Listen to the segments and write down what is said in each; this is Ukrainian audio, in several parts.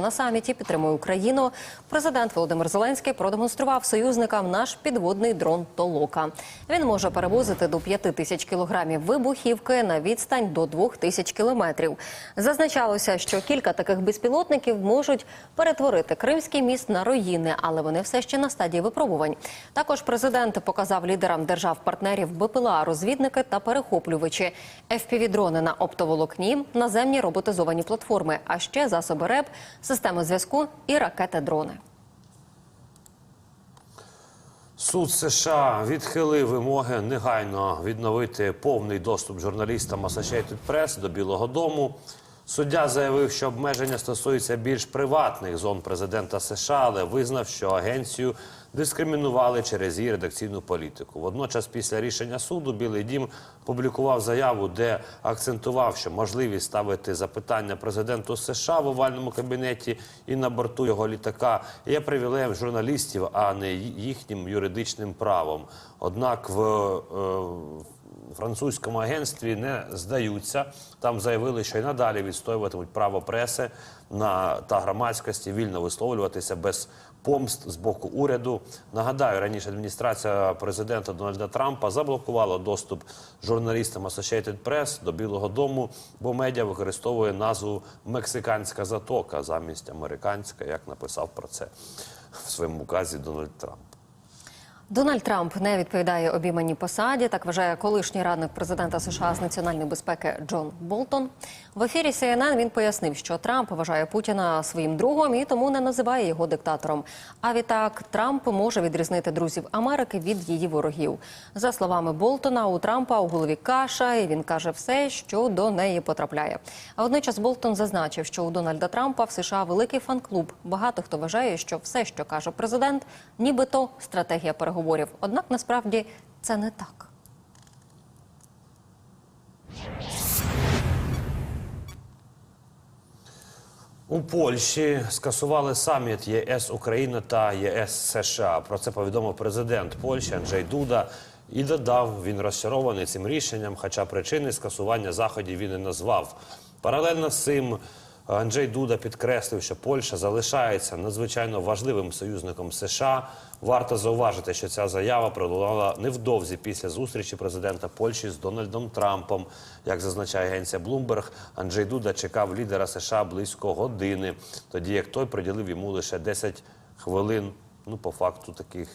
На саміті підтримує Україну. Президент Володимир Зеленський продемонстрував союзникам наш підводний дрон Толока. Він може перевозити до 5 тисяч кілограмів вибухівки на відстань до 2 тисяч кілометрів. Зазначалося, що кілька таких безпілотників можуть перетворити Кримський міст на руїни, але вони все ще на стадії випробувань. Також президент показав лідерам держав-партнерів БПЛА, розвідники та перехоплювачі, FPV-дрони на оптоволокні, наземні роботизовані платформи, а ще засоби РЕП, системи зв'язку і ракети-дрони. Суд США відхилив вимоги негайно відновити повний доступ журналістам Associated Press до Білого Дому. Суддя заявив, що обмеження стосуються більш приватних зон президента США, але визнав, що агенцію дискримінували через її редакційну політику. Водночас, після рішення суду, Білий Дім публікував заяву, де акцентував, що можливість ставити запитання президенту США в овальному кабінеті і на борту його літака є привілеєм журналістів, а не їхнім юридичним правом. Однак в е, французькому агентстві не здаються. Там заявили, що й надалі відстоюватимуть право преси на та громадськості вільно висловлюватися без помст з боку уряду. Нагадаю, раніше адміністрація президента Дональда Трампа заблокувала доступ журналістам Associated Press до Білого Дому, бо медіа використовує назву Мексиканська затока замість американська, як написав про це в своєму указі Дональд Трамп. Дональд Трамп не відповідає обійманій посаді. Так вважає колишній радник президента США з національної безпеки Джон Болтон. В ефірі CNN він пояснив, що Трамп вважає Путіна своїм другом і тому не називає його диктатором. А відтак Трамп може відрізнити друзів Америки від її ворогів. За словами Болтона, у Трампа у голові каша, і він каже все, що до неї потрапляє. А водночас Болтон зазначив, що у Дональда Трампа в США великий фан-клуб. Багато хто вважає, що все, що каже президент, нібито стратегія переговорів переговорів. Однак насправді це не так. У Польщі скасували саміт ЄС Україна та ЄС США. Про це повідомив президент Польщі Анджей Дуда і додав, він розчарований цим рішенням, хоча причини скасування заходів він не назвав. Паралельно з цим Анджей Дуда підкреслив, що Польща залишається надзвичайно важливим союзником США. Варто зауважити, що ця заява пролунала невдовзі після зустрічі президента Польщі з Дональдом Трампом. Як зазначає агенція Bloomberg, Анджей Дуда чекав лідера США близько години, тоді як той приділив йому лише 10 хвилин. Ну, по факту, таких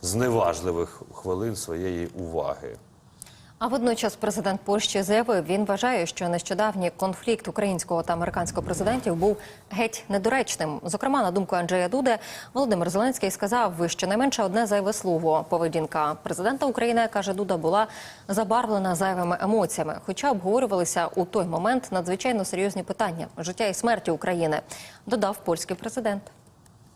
зневажливих хвилин своєї уваги. А водночас президент Польщі заявив, він вважає, що нещодавній конфлікт українського та американського президентів був геть недоречним. Зокрема, на думку Анджея Дуде, Володимир Зеленський сказав, щонайменше одне зайве слово. Поведінка президента України каже Дуда була забарвлена зайвими емоціями, хоча обговорювалися у той момент надзвичайно серйозні питання життя і смерті України. Додав польський президент.